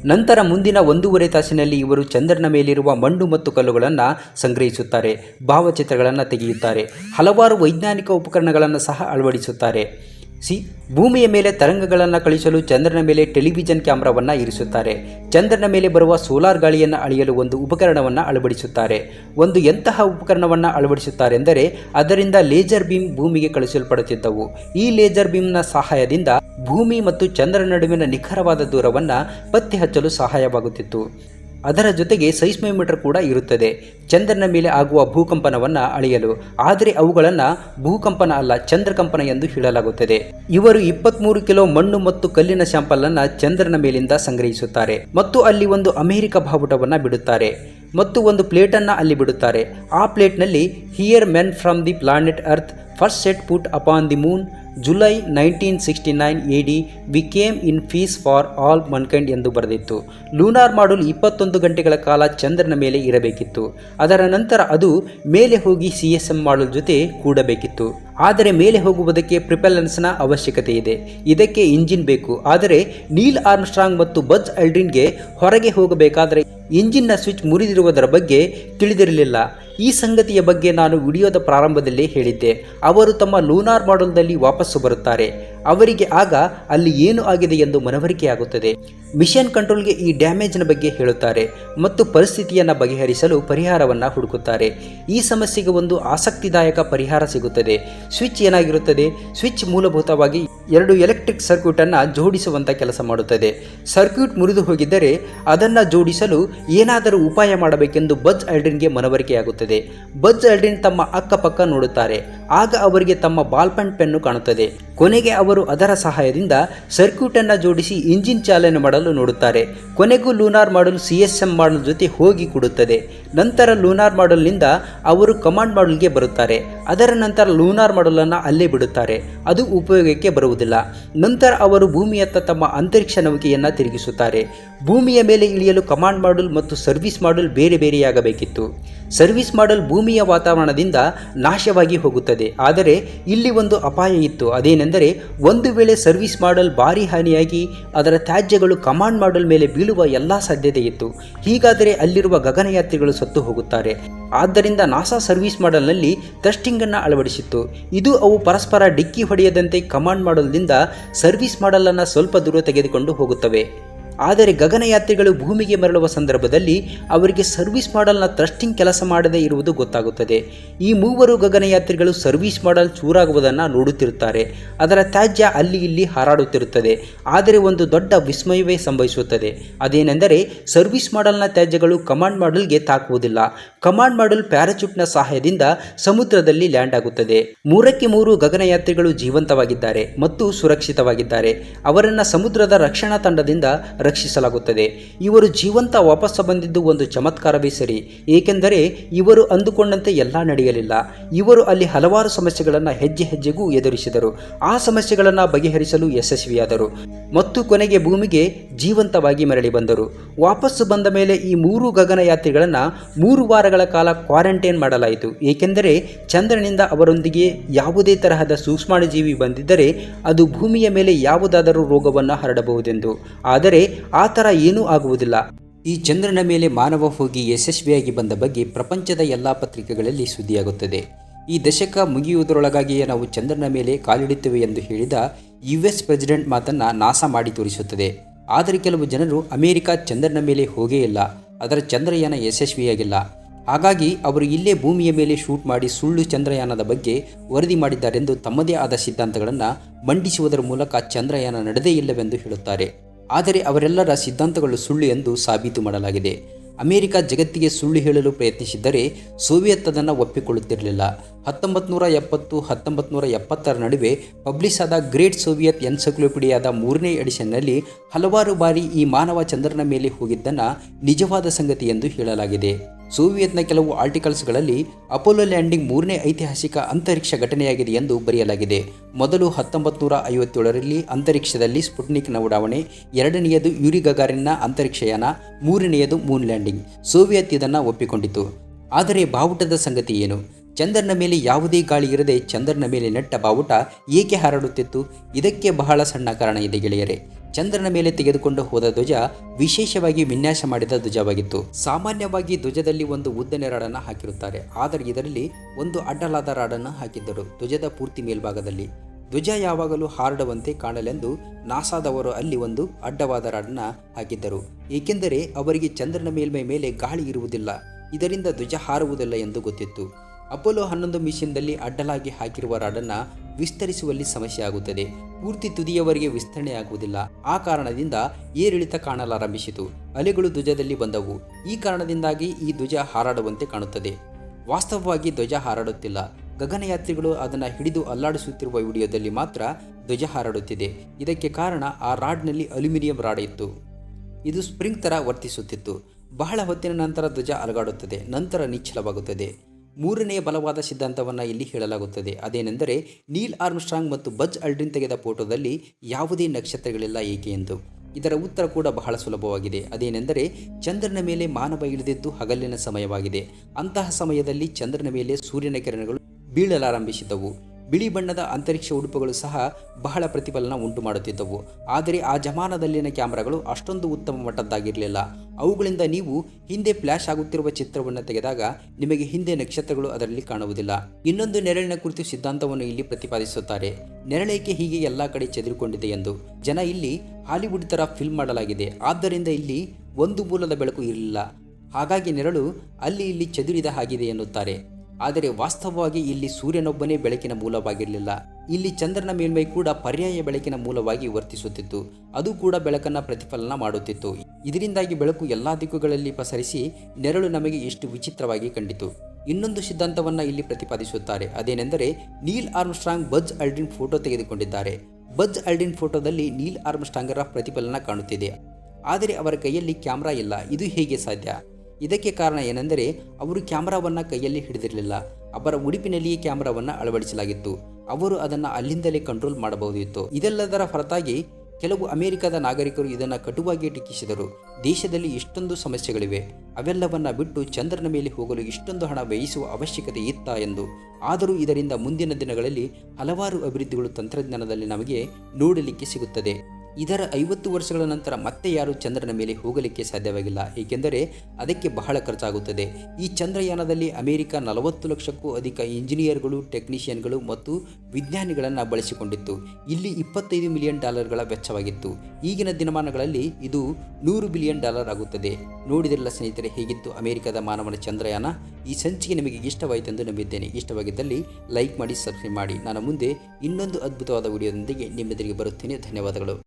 ನಂತರ ಮುಂದಿನ ಒಂದೂವರೆ ತಾಸಿನಲ್ಲಿ ಇವರು ಚಂದ್ರನ ಮೇಲಿರುವ ಮಣ್ಣು ಮತ್ತು ಕಲ್ಲುಗಳನ್ನು ಸಂಗ್ರಹಿಸುತ್ತಾರೆ, ಭಾವಚಿತ್ರಗಳನ್ನು ತೆಗೆಯುತ್ತಾರೆ, ಹಲವಾರು ವೈಜ್ಞಾನಿಕ ಉಪಕರಣಗಳನ್ನು ಸಹ ಅಳವಡಿಸುತ್ತಾರೆ. ಸಿ, ಭೂಮಿಯ ಮೇಲೆ ತರಂಗಗಳನ್ನು ಕಳಿಸಲು ಚಂದ್ರನ ಮೇಲೆ ಟೆಲಿವಿಷನ್ ಕ್ಯಾಮ್ರಾವನ್ನು ಇರಿಸುತ್ತಾರೆ. ಚಂದ್ರನ ಮೇಲೆ ಬರುವ ಸೋಲಾರ್ ಗಾಳಿಯನ್ನು ಅಳೆಯಲು ಒಂದು ಉಪಕರಣವನ್ನು ಅಳವಡಿಸುತ್ತಾರೆ. ಒಂದು ಎಂತಹ ಉಪಕರಣವನ್ನು ಅಳವಡಿಸುತ್ತಾರೆ ಎಂದರೆ ಅದರಿಂದ ಲೇಸರ್ ಬೀಮ್ ಭೂಮಿಗೆ ಕಳಿಸಲ್ಪಡುತ್ತಿದ್ದವು. ಈ ಲೇಸರ್ ಬೀಮ್ನ ಸಹಾಯದಿಂದ ಭೂಮಿ ಮತ್ತು ಚಂದ್ರ ನಡುವಿನ ನಿಖರವಾದ ದೂರವನ್ನು ಪತ್ತೆ ಹಚ್ಚಲು ಸಹಾಯವಾಗುತ್ತಿತ್ತು. ಅದರ ಜೊತೆಗೆ ಸೈಸ್ಮೋಮೀಟರ್ ಕೂಡ ಇರುತ್ತದೆ. ಚಂದ್ರನ ಮೇಲೆ ಆಗುವ ಭೂಕಂಪನವನ್ನು ಅಳೆಯಲು. ಆದರೆ ಅವುಗಳನ್ನು ಭೂಕಂಪನ ಅಲ್ಲ, ಚಂದ್ರಕಂಪನ ಎಂದು ಹೇಳಲಾಗುತ್ತದೆ. ಇವರು ಇಪ್ಪತ್ತ್ಮೂರು ಕಿಲೋ ಮಣ್ಣು ಮತ್ತು ಕಲ್ಲಿನ ಸ್ಯಾಂಪಲ್ ಅನ್ನ ಚಂದ್ರನ ಮೇಲಿಂದ ಸಂಗ್ರಹಿಸುತ್ತಾರೆ ಮತ್ತು ಅಲ್ಲಿ ಒಂದು ಅಮೆರಿಕ ಬಾವುಟವನ್ನು ಬಿಡುತ್ತಾರೆ ಮತ್ತು ಒಂದು ಪ್ಲೇಟನ್ನು ಅಲ್ಲಿ ಬಿಡುತ್ತಾರೆ. ಆ ಪ್ಲೇಟ್ನಲ್ಲಿ here men from the planet earth first set put upon the moon July nineteen sixty nine A D we came in peace for all mankind ಎಂದು ಬರೆದಿತ್ತು. ಲೂನಾರ್ ಮಾಡ್ಯೂಲ್ ಇಪ್ಪತ್ತೊಂದು ಗಂಟೆಗಳ ಕಾಲ ಚಂದ್ರನ ಮೇಲೆ ಇರಬೇಕಿತ್ತು. ಅದರ ನಂತರ ಅದು ಮೇಲೆ ಹೋಗಿ ಸಿ ಎಸ್ ಎಂ ಮಾಡಲ್ ಜೊತೆ ಕೂಡಬೇಕಿತ್ತು. ಆದರೆ ಮೇಲೆ ಹೋಗುವುದಕ್ಕೆ ಪ್ರಿಪೆಲೆನ್ಸ್ನ ಅವಶ್ಯಕತೆ ಇದೆ ಇದಕ್ಕೆ ಇಂಜಿನ್ ಬೇಕು. ಆದರೆ ನೀಲ್ ಆರ್ಮ್ಸ್ಟ್ರಾಂಗ್ ಮತ್ತು ಬಜ್ ಅಲ್ಡ್ರಿನ್ಗೆ ಹೊರಗೆ ಹೋಗಬೇಕಾದರೆ ಇಂಜಿನ್ನ ಸ್ವಿಚ್ ಮುರಿದಿರುವುದರ ಬಗ್ಗೆ ತಿಳಿದಿರಲಿಲ್ಲ. ಈ ಸಂಗತಿಯ ಬಗ್ಗೆ ನಾನು ವಿಡಿಯೋದ ಪ್ರಾರಂಭದಲ್ಲೇ ಹೇಳಿದ್ದೆ. ಅವರು ತಮ್ಮ ಲೂನಾರ್ ಮಾಡೆಲ್ನಲ್ಲಿ ವಾಪಸ್ಸು ಬರುತ್ತಾರೆ. ಅವರಿಗೆ ಆಗ ಅಲ್ಲಿ ಏನು ಆಗಿದೆ ಎಂದು ಮನವರಿಕೆಯಾಗುತ್ತದೆ. ಮಿಷನ್ ಕಂಟ್ರೋಲ್ಗೆ ಈ ಡ್ಯಾಮೇಜ್ನ ಬಗ್ಗೆ ಹೇಳುತ್ತಾರೆ ಮತ್ತು ಪರಿಸ್ಥಿತಿಯನ್ನು ಬಗೆಹರಿಸಲು ಪರಿಹಾರವನ್ನು ಹುಡುಕುತ್ತಾರೆ. ಈ ಸಮಸ್ಯೆಗೆ ಒಂದು ಆಸಕ್ತಿದಾಯಕ ಪರಿಹಾರ ಸಿಗುತ್ತದೆ. ಸ್ವಿಚ್ ಏನಾಗಿರುತ್ತದೆ? ಸ್ವಿಚ್ ಮೂಲಭೂತವಾಗಿ ಎರಡು ಎಲೆಕ್ಟ್ರಿಕ್ ಸರ್ಕ್ಯೂಟ್ ಜೋಡಿಸುವಂಥ ಕೆಲಸ ಮಾಡುತ್ತದೆ. ಸರ್ಕ್ಯೂಟ್ ಮುರಿದು ಹೋಗಿದ್ದರೆ ಅದನ್ನು ಜೋಡಿಸಲು ಏನಾದರೂ ಉಪಾಯ ಮಾಡಬೇಕೆಂದು ಬಜ್ ಅಲ್ಡ್ರಿನ್ಗೆ ಮನವರಿಕೆಯಾಗುತ್ತದೆ. ಬಜ್ ಅಲ್ಡ್ರಿನ್ ತಮ್ಮ ಅಕ್ಕಪಕ್ಕ ನೋಡುತ್ತಾರೆ. ಆಗ ಅವರಿಗೆ ತಮ್ಮ ಬಾಲ್ ಪೆನ್ ಪೆನ್ನು ಕಾಣುತ್ತದೆ. ಕೊನೆಗೆ ಅವರು ಅದರ ಸಹಾಯದಿಂದ ಸರ್ಕ್ಯೂಟ್ ಅನ್ನು ಜೋಡಿಸಿ ಇಂಜಿನ್ ಚಾಲನೆ ಮಾಡಲು ನೋಡುತ್ತಾರೆ. ಕೊನೆಗೂ lunar module C S M module ಜೊತೆ ಹೋಗಿ ಕೊಡುತ್ತದೆ. ನಂತರ ಲೂನಾರ್ ಮಾಡಲ್ನಿಂದ ಅವರು ಕಮಾಂಡ್ ಮಾಡಲ್ಗೆ ಬರುತ್ತಾರೆ. ಅದರ ನಂತರ ಲೂನಾರ್ ಮಾಡಲನ್ನು ಅಲ್ಲೇ ಬಿಡುತ್ತಾರೆ. ಅದು ಉಪಯೋಗಕ್ಕೆ ಬರುವುದಿಲ್ಲ. ನಂತರ ಅವರು ಭೂಮಿಯತ್ತ ತಮ್ಮ ಅಂತರಿಕ್ಷ ನೌಕೆಯನ್ನು ತಿರುಗಿಸುತ್ತಾರೆ. ಭೂಮಿಯ ಮೇಲೆ ಇಳಿಯಲು ಕಮಾಂಡ್ ಮಾಡಲ್ ಮತ್ತು ಸರ್ವಿಸ್ ಮಾಡಲ್ ಬೇರೆ ಬೇರೆಯಾಗಬೇಕಿತ್ತು. ಸರ್ವಿಸ್ ಮಾಡಲ್ ಭೂಮಿಯ ವಾತಾವರಣದಿಂದ ನಾಶವಾಗಿ ಹೋಗುತ್ತದೆ. ಆದರೆ ಇಲ್ಲಿ ಒಂದು ಅಪಾಯ ಇತ್ತು. ಅದೇನೆಂದರೆ ಒಂದು ವೇಳೆ ಸರ್ವಿಸ್ ಮಾಡಲ್ ಭಾರಿ ಹಾನಿಯಾಗಿ ಅದರ ತ್ಯಾಜ್ಯಗಳು ಕಮಾಂಡ್ ಮಾಡಲ್ ಮೇಲೆ ಬೀಳುವ ಎಲ್ಲ ಸಾಧ್ಯತೆ ಇತ್ತು. ಹೀಗಾದರೆ ಅಲ್ಲಿರುವ ಗಗನಯಾತ್ರಿಗಳು ಸತ್ತು ಹೋಗುತ್ತಾರೆ. ಆದ್ದರಿಂದ ನಾಸಾ ಸರ್ವಿಸ್ ಮಾಡಲ್ನಲ್ಲಿ ಥ್ರಸ್ಟಿಂಗ್ ಅನ್ನು ಅಳವಡಿಸಿತ್ತು. ಇದು ಅವು ಪರಸ್ಪರ ಡಿಕ್ಕಿ ಹೊಡೆಯದಂತೆ ಕಮಾಂಡ್ ಮಾಡಲ್ದಿಂದ ಸರ್ವಿಸ್ ಮಾಡಲನ್ನು ಸ್ವಲ್ಪ ದೂರ ತೆಗೆದುಕೊಂಡು ಹೋಗುತ್ತವೆ. ಆದರೆ ಗಗನಯಾತ್ರಿಗಳು ಭೂಮಿಗೆ ಮರಳುವ ಸಂದರ್ಭದಲ್ಲಿ ಅವರಿಗೆ ಸರ್ವಿಸ್ ಮಾಡಲ್ನ ಥ್ರಸ್ಟಿಂಗ್ ಕೆಲಸ ಮಾಡದೇ ಇರುವುದು ಗೊತ್ತಾಗುತ್ತದೆ. ಈ ಮೂವರು ಗಗನಯಾತ್ರಿಗಳು ಸರ್ವಿಸ್ ಮಾಡಲ್ ಚೂರಾಗುವುದನ್ನು ನೋಡುತ್ತಿರುತ್ತಾರೆ. ಅದರ ತ್ಯಾಜ್ಯ ಅಲ್ಲಿ ಇಲ್ಲಿ ಹಾರಾಡುತ್ತಿರುತ್ತದೆ. ಆದರೆ ಒಂದು ದೊಡ್ಡ ವಿಸ್ಮಯವೇ ಸಂಭವಿಸುತ್ತದೆ. ಅದೇನೆಂದರೆ ಸರ್ವಿಸ್ ಮಾಡಲ್ನ ತ್ಯಾಜ್ಯಗಳು ಕಮಾಂಡ್ ಮಾಡಲ್ಗೆ ತಾಕುವುದಿಲ್ಲ. ಕಮಾಂಡ್ ಮಾಡಲ್ ಪ್ಯಾರಾಚೂಟ್ನ ಸಹಾಯದಿಂದ ಸಮುದ್ರದಲ್ಲಿ ಲ್ಯಾಂಡ್ ಆಗುತ್ತದೆ. ಮೂರಕ್ಕೆ ಮೂರು ಗಗನಯಾತ್ರಿಗಳು ಜೀವಂತವಾಗಿದ್ದಾರೆ ಮತ್ತು ಸುರಕ್ಷಿತವಾಗಿದ್ದಾರೆ. ಅವರನ್ನು ಸಮುದ್ರದ ರಕ್ಷಣಾ ತಂಡದಿಂದ ರಕ್ಷಿಸಲಾಗುತ್ತದೆ. ಇವರು ಜೀವಂತ ವಾಪಸ್ಸು ಬಂದಿದ್ದು ಒಂದು ಚಮತ್ಕಾರವೇ ಸರಿ. ಏಕೆಂದರೆ ಇವರು ಅಂದುಕೊಂಡಂತೆ ಎಲ್ಲ ನಡೆಯಲಿಲ್ಲ. ಇವರು ಅಲ್ಲಿ ಹಲವಾರು ಸಮಸ್ಯೆಗಳನ್ನು ಹೆಜ್ಜೆ ಹೆಜ್ಜೆಗೂ ಎದುರಿಸಿದರು. ಆ ಸಮಸ್ಯೆಗಳನ್ನು ಬಗೆಹರಿಸಲು ಯಶಸ್ವಿಯಾದರು. ಮತ್ತು ಕೊನೆಗೆ ಭೂಮಿಗೆ ಜೀವಂತವಾಗಿ ಮರಳಿ ಬಂದರು. ವಾಪಸ್ಸು ಬಂದ ಮೇಲೆ ಈ ಮೂರು ಗಗನಯಾತ್ರಿಗಳನ್ನು ಮೂರು ವಾರಗಳ ಕಾಲ ಕ್ವಾರಂಟೈನ್ ಮಾಡಲಾಯಿತು. ಏಕೆಂದರೆ ಚಂದ್ರನಿಂದ ಅವರೊಂದಿಗೆ ಯಾವುದೇ ತರಹದ ಸೂಕ್ಷ್ಮಾಣುಜೀವಿ ಬಂದಿದ್ದರೆ ಅದು ಭೂಮಿಯ ಮೇಲೆ ಯಾವುದಾದರೂ ರೋಗವನ್ನು ಹರಡಬಹುದೆಂದು. ಆದರೆ ಆ ಥರ ಏನೂ ಆಗುವುದಿಲ್ಲ. ಈ ಚಂದ್ರನ ಮೇಲೆ ಮಾನವ ಹೋಗಿ ಯಶಸ್ವಿಯಾಗಿ ಬಂದ ಬಗ್ಗೆ ಪ್ರಪಂಚದ ಎಲ್ಲ ಪತ್ರಿಕೆಗಳಲ್ಲಿ ಸುದ್ದಿಯಾಗುತ್ತದೆ. ಈ ದಶಕ ಮುಗಿಯುವುದರೊಳಗಾಗಿಯೇ ನಾವು ಚಂದ್ರನ ಮೇಲೆ ಕಾಲಿಡುತ್ತೇವೆ ಎಂದು ಹೇಳಿದ ಯು ಎಸ್ ಪ್ರೆಸಿಡೆಂಟ್ ಮಾತನ್ನು ನಾಸಾ ಮಾಡಿ ತೋರಿಸುತ್ತದೆ. ಆದರೆ ಕೆಲವು ಜನರು ಅಮೆರಿಕ ಚಂದ್ರನ ಮೇಲೆ ಹೋಗೇ ಇಲ್ಲ. ಅದರ ಚಂದ್ರಯಾನ ಯಶಸ್ವಿಯಾಗಿಲ್ಲ. ಹಾಗಾಗಿ ಅವರು ಇಲ್ಲೇ ಭೂಮಿಯ ಮೇಲೆ ಶೂಟ್ ಮಾಡಿ ಸುಳ್ಳು ಚಂದ್ರಯಾನದ ಬಗ್ಗೆ ವರದಿ ಮಾಡಿದ್ದಾರೆಂದು ತಮ್ಮದೇ ಆದ ಸಿದ್ಧಾಂತಗಳನ್ನು ಮಂಡಿಸುವುದರ ಮೂಲಕ ಚಂದ್ರಯಾನ ನಡೆದೇ ಇಲ್ಲವೆಂದು ಹೇಳುತ್ತಾರೆ. ಆದರೆ ಅವರೆಲ್ಲರ ಸಿದ್ಧಾಂತಗಳು ಸುಳ್ಳು ಎಂದು ಸಾಬೀತು ಮಾಡಲಾಗಿದೆ. ಅಮೆರಿಕ ಜಗತ್ತಿಗೆ ಸುಳ್ಳು ಹೇಳಲು ಪ್ರಯತ್ನಿಸಿದ್ದರೆ ಸೋವಿಯತ್ ಅದನ್ನು ಒಪ್ಪಿಕೊಳ್ಳುತ್ತಿರಲಿಲ್ಲ. ಹತ್ತೊಂಬತ್ತು ನೂರ ಎಪ್ಪತ್ತು ಹತ್ತೊಂಬತ್ತು ನೂರ ಎಪ್ಪತ್ತರ ನಡುವೆ ಪಬ್ಲಿಷ್ ಆದ ಗ್ರೇಟ್ ಸೋವಿಯತ್ ಎನ್ಸೈಕ್ಲೋಪೀಡಿಯಾದ ಮೂರನೇ ಎಡಿಷನ್ನಲ್ಲಿ ಹಲವಾರು ಬಾರಿ ಈ ಮಾನವ ಚಂದ್ರನ ಮೇಲೆ ಹೋಗಿದ್ದನ್ನು ನಿಜವಾದ ಸಂಗತಿ ಎಂದು ಹೇಳಲಾಗಿದೆ. ಸೋವಿಯತ್ನ ಕೆಲವು ಆರ್ಟಿಕಲ್ಸ್ಗಳಲ್ಲಿ ಅಪೋಲೋ ಲ್ಯಾಂಡಿಂಗ್ ಮೂರನೇ ಐತಿಹಾಸಿಕ ಅಂತರಿಕ್ಷ ಘಟನೆಯಾಗಿದೆ ಎಂದು ಬರೆಯಲಾಗಿದೆ. ಮೊದಲು ಹತ್ತೊಂಬತ್ತು ನೂರ ಐವತ್ತೇಳರಲ್ಲಿ ಅಂತರಿಕ್ಷದಲ್ಲಿ ಸ್ಪುಟ್ನಿಕ್ನ ಉಡಾವಣೆ, ಎರಡನೆಯದು ಯೂರಿ ಗಗಾರಿನ ಅಂತರಿಕ್ಷಯಾನ, ಮೂರನೆಯದು ಮೂನ್ ಲ್ಯಾಂಡಿಂಗ್. ಸೋವಿಯತ್ ಇದನ್ನು ಒಪ್ಪಿಕೊಂಡಿತು. ಆದರೆ ಬಾವುಟದ ಸಂಗತಿ ಏನು? ಚಂದ್ರನ ಮೇಲೆ ಯಾವುದೇ ಗಾಳಿ ಇರದೆ ಚಂದ್ರನ ಮೇಲೆ ನೆಟ್ಟ ಬಾವುಟ ಏಕೆ ಹಾರಾಡುತ್ತಿತ್ತು? ಇದಕ್ಕೆ ಬಹಳ ಸಣ್ಣ ಕಾರಣ ಇದೆ ಗೆಳೆಯರೆ. ಚಂದ್ರನ ಮೇಲೆ ತೆಗೆದುಕೊಂಡು ಹೋದ ಧ್ವಜ ವಿಶೇಷವಾಗಿ ವಿನ್ಯಾಸ ಮಾಡಿದ ಧ್ವಜವಾಗಿತ್ತು. ಸಾಮಾನ್ಯವಾಗಿ ಧ್ವಜದಲ್ಲಿ ಒಂದು ಉದ್ದನೆ ರಾಡನ್ನು ಹಾಕಿರುತ್ತಾರೆ. ಆದರೆ ಇದರಲ್ಲಿ ಒಂದು ಅಡ್ಡಲಾದ ರಾಡನ್ನು ಹಾಕಿದ್ದರು. ಧ್ವಜದ ಪೂರ್ತಿ ಮೇಲ್ಭಾಗದಲ್ಲಿ. ಧ್ವಜ ಯಾವಾಗಲೂ ಹಾರಡುವಂತೆ ಕಾಣಲೆಂದು ನಾಸಾದವರು ಅಲ್ಲಿ ಒಂದು ಅಡ್ಡವಾದ ರಾಡನ್ನು ಹಾಕಿದ್ದರು. ಏಕೆಂದರೆ ಅವರಿಗೆ ಚಂದ್ರನ ಮೇಲ್ಮೈ ಮೇಲೆ ಗಾಳಿ ಇರುವುದಿಲ್ಲ. ಇದರಿಂದ ಧ್ವಜ ಹಾರುವುದಿಲ್ಲ ಎಂದು ಗೊತ್ತಿತ್ತು. ಅಪೋಲೋ ಹನ್ನೊಂದು ಮಿಷನ್ದಲ್ಲಿ ಅಡ್ಡಲಾಗಿ ಹಾಕಿರುವ ರಾಡನ್ನು ವಿಸ್ತರಿಸುವಲ್ಲಿ ಸಮಸ್ಯೆ ಆಗುತ್ತದೆ. ಪೂರ್ತಿ ತುದಿಯವರೆಗೆ ವಿಸ್ತರಣೆ ಆಗುವುದಿಲ್ಲ. ಆ ಕಾರಣದಿಂದ ಏರಿಳಿತ ಕಾಣಲಾರಂಭಿಸಿತು. ಅಲೆಗಳು ಧ್ವಜದಲ್ಲಿ ಬಂದವು. ಈ ಕಾರಣದಿಂದಾಗಿ ಈ ಧ್ವಜ ಹಾರಾಡುವಂತೆ ಕಾಣುತ್ತದೆ. ವಾಸ್ತವವಾಗಿ ಧ್ವಜ ಹಾರಾಡುತ್ತಿಲ್ಲ. ಗಗನಯಾತ್ರಿಗಳು ಅದನ್ನು ಹಿಡಿದು ಅಲ್ಲಾಡಿಸುತ್ತಿರುವ ವಿಡಿಯೋದಲ್ಲಿ ಮಾತ್ರ ಧ್ವಜ ಹಾರಾಡುತ್ತಿದೆ. ಇದಕ್ಕೆ ಕಾರಣ ಆ ರಾಡ್ನಲ್ಲಿ ಅಲ್ಯೂಮಿನಿಯಂ ರಾಡ್ ಇತ್ತು. ಇದು ಸ್ಪ್ರಿಂಗ್ ಥರ ವರ್ತಿಸುತ್ತಿತ್ತು. ಬಹಳ ಹೊತ್ತಿನ ನಂತರ ಧ್ವಜ ಅಲಗಾಡುತ್ತದೆ. ನಂತರ ನಿಚ್ಚಳವಾಗುತ್ತದೆ. ಮೂರನೆಯ ಬಲವಾದ ಸಿದ್ಧಾಂತವನ್ನು ಇಲ್ಲಿ ಹೇಳಲಾಗುತ್ತದೆ. ಅದೇನೆಂದರೆ ನೀಲ್ ಆರ್ಮ್ಸ್ಟ್ರಾಂಗ್ ಮತ್ತು ಬಜ್ ಅಲ್ಡ್ರಿನ್ ತೆಗೆದ ಫೋಟೋದಲ್ಲಿ ಯಾವುದೇ ನಕ್ಷತ್ರಗಳಿಲ್ಲ ಏಕೆ ಎಂದು. ಇದರ ಉತ್ತರ ಕೂಡ ಬಹಳ ಸುಲಭವಾಗಿದೆ. ಅದೇನೆಂದರೆ ಚಂದ್ರನ ಮೇಲೆ ಮಾನವ ಇಳಿದಿದ್ದು ಹಗಲಿನ ಸಮಯವಾಗಿದೆ. ಅಂತಹ ಸಮಯದಲ್ಲಿ ಚಂದ್ರನ ಮೇಲೆ ಸೂರ್ಯನ ಕಿರಣಗಳು ಬೀಳಲಾರಂಭಿಸಿದ್ದವು ಬಿಳಿ ಬಣ್ಣದ ಅಂತರಿಕ್ಷ ಉಡುಪುಗಳು ಸಹ ಬಹಳ ಪ್ರತಿಫಲನ ಉಂಟು ಮಾಡುತ್ತಿದ್ದವು. ಆದರೆ ಆ ಜಮಾನದಲ್ಲಿನ ಕ್ಯಾಮ್ರಾಗಳು ಅಷ್ಟೊಂದು ಉತ್ತಮ ಮಟ್ಟದ್ದಾಗಿರಲಿಲ್ಲ. ಅವುಗಳಿಂದ ನೀವು ಹಿಂದೆ ಫ್ಲ್ಯಾಶ್ ಆಗುತ್ತಿರುವ ಚಿತ್ರವನ್ನು ತೆಗೆದಾಗ ನಿಮಗೆ ಹಿಂದೆ ನಕ್ಷತ್ರಗಳು ಅದರಲ್ಲಿ ಕಾಣುವುದಿಲ್ಲ. ಇನ್ನೊಂದು ನೆರಳಿನ ಕುರಿತು ಸಿದ್ಧಾಂತವನ್ನು ಇಲ್ಲಿ ಪ್ರತಿಪಾದಿಸುತ್ತಾರೆ. ನೆರಳೇಕೆ ಹೀಗೆ ಎಲ್ಲ ಕಡೆ ಚದುರಿಕೊಂಡಿದೆ ಎಂದು. ಜನ ಇಲ್ಲಿ ಹಾಲಿವುಡ್ ಥರ ಫಿಲ್ಮ್ ಮಾಡಲಾಗಿದೆ. ಆದ್ದರಿಂದ ಇಲ್ಲಿ ಒಂದು ಮೂಲದ ಬೆಳಕು ಇರಲಿಲ್ಲ. ಹಾಗಾಗಿ ನೆರಳು ಅಲ್ಲಿ ಇಲ್ಲಿ ಚದುರಿದ ಹಾಗಿದೆ ಎನ್ನುತ್ತಾರೆ. ಆದರೆ ವಾಸ್ತವವಾಗಿ ಇಲ್ಲಿ ಸೂರ್ಯನೊಬ್ಬನೇ ಬೆಳಕಿನ ಮೂಲವಾಗಿರಲಿಲ್ಲ. ಇಲ್ಲಿ ಚಂದ್ರನ ಮೇಲ್ಮೈ ಕೂಡ ಪರ್ಯಾಯ ಬೆಳಕಿನ ಮೂಲವಾಗಿ ವರ್ತಿಸುತ್ತಿತ್ತು. ಅದು ಕೂಡ ಬೆಳಕನ್ನು ಪ್ರತಿಫಲನ ಮಾಡುತ್ತಿತ್ತು. ಇದರಿಂದಾಗಿ ಬೆಳಕು ಎಲ್ಲ ದಿಕ್ಕುಗಳಲ್ಲಿ ಪಸರಿಸಿ ನೆರಳು ನಮಗೆ ಎಷ್ಟು ವಿಚಿತ್ರವಾಗಿ ಕಂಡಿತು. ಇನ್ನೊಂದು ಸಿದ್ಧಾಂತವನ್ನು ಇಲ್ಲಿ ಪ್ರತಿಪಾದಿಸುತ್ತಾರೆ. ಅದೇನೆಂದರೆ, Neil Armstrong Buzz Aldrin photo ತೆಗೆದುಕೊಂಡಿದ್ದಾರೆ. ಬಜ್ ಅಲ್ಡ್ರಿನ್ ಫೋಟೋದಲ್ಲಿ ನೀಲ್ ಆರ್ಮ್ಸ್ಟ್ರಾಂಗರ ಪ್ರತಿಫಲನ ಕಾಣುತ್ತಿದೆ. ಆದರೆ ಅವರ ಕೈಯಲ್ಲಿ ಕ್ಯಾಮ್ರಾ ಇಲ್ಲ. ಇದು ಹೇಗೆ ಸಾಧ್ಯ? ಇದಕ್ಕೆ ಕಾರಣ ಏನೆಂದರೆ ಅವರು ಕ್ಯಾಮರಾವನ್ನು ಕೈಯಲ್ಲಿ ಹಿಡಿದಿರಲಿಲ್ಲ. ಅವರ ಉಡುಪಿನಲ್ಲಿಯೇ ಕ್ಯಾಮರಾವನ್ನು ಅಳವಡಿಸಲಾಗಿತ್ತು. ಅವರು ಅದನ್ನು ಅಲ್ಲಿಂದಲೇ ಕಂಟ್ರೋಲ್ ಮಾಡಬಹುದಿತ್ತು. ಇದೆಲ್ಲದರ ಹೊರತಾಗಿ ಕೆಲವು ಅಮೆರಿಕದ ನಾಗರಿಕರು ಇದನ್ನು ಕಟುವಾಗಿ ಟೀಕಿಸಿದರು. ದೇಶದಲ್ಲಿ ಇಷ್ಟೊಂದು ಸಮಸ್ಯೆಗಳಿವೆ. ಅವೆಲ್ಲವನ್ನ ಬಿಟ್ಟು ಚಂದ್ರನ ಮೇಲೆ ಹೋಗಲು ಇಷ್ಟೊಂದು ಹಣ ವ್ಯಯಿಸುವ ಅವಶ್ಯಕತೆ ಇತ್ತಾ ಎಂದು. ಆದರೂ ಇದರಿಂದ ಮುಂದಿನ ದಿನಗಳಲ್ಲಿ ಹಲವಾರು ಅಭಿವೃದ್ಧಿಗಳು ತಂತ್ರಜ್ಞಾನದಲ್ಲಿ ನಮಗೆ ನೋಡಲಿಕ್ಕೆ ಸಿಗುತ್ತದೆ. ಇದರ ಐವತ್ತು ವರ್ಷಗಳ ನಂತರ ಮತ್ತೆ ಯಾರು ಚಂದ್ರನ ಮೇಲೆ ಹೋಗಲಿಕ್ಕೆ ಸಾಧ್ಯವಾಗಿಲ್ಲ, ಏಕೆಂದರೆ ಅದಕ್ಕೆ ಬಹಳ ಖರ್ಚಾಗುತ್ತದೆ. ಈ ಚಂದ್ರಯಾನದಲ್ಲಿ ಅಮೆರಿಕ ನಲವತ್ತು ಲಕ್ಷಕ್ಕೂ ಅಧಿಕ ಇಂಜಿನಿಯರ್ಗಳು, ಟೆಕ್ನಿಷಿಯನ್ಗಳು ಮತ್ತು ವಿಜ್ಞಾನಿಗಳನ್ನು ಬಳಸಿಕೊಂಡಿತ್ತು. ಇಲ್ಲಿ ಇಪ್ಪತ್ತೈದು ಮಿಲಿಯನ್ ಡಾಲರ್ಗಳ ವೆಚ್ಚವಾಗಿತ್ತು. ಈಗಿನ ದಿನಮಾನಗಳಲ್ಲಿ ಇದು ನೂರು ಬಿಲಿಯನ್ ಡಾಲರ್ ಆಗುತ್ತದೆ. ನೋಡಿದಿರಲ್ಲ ಸ್ನೇಹಿತರೆ ಹೇಗಿತ್ತು ಅಮೆರಿಕದ ಮಾನವನ ಚಂದ್ರಯಾನ? ಈ ಸಂಚಿಕೆ ನಿಮಗೆ ಇಷ್ಟವಾಯಿತೆಂದು ನಂಬಿದ್ದೇನೆ. ಇಷ್ಟವಾಗಿದ್ದಲ್ಲಿ ಲೈಕ್ ಮಾಡಿ, ಸಬ್ಸ್ಕ್ರೈಬ್ ಮಾಡಿ. ನಾನು ಮುಂದೆ ಇನ್ನೊಂದು ಅದ್ಭುತವಾದ ವಿಡಿಯೋದೊಂದಿಗೆ ನಿಮ್ಮೆದುರಿಗೆ ಬರುತ್ತೇನೆ. ಧನ್ಯವಾದಗಳು.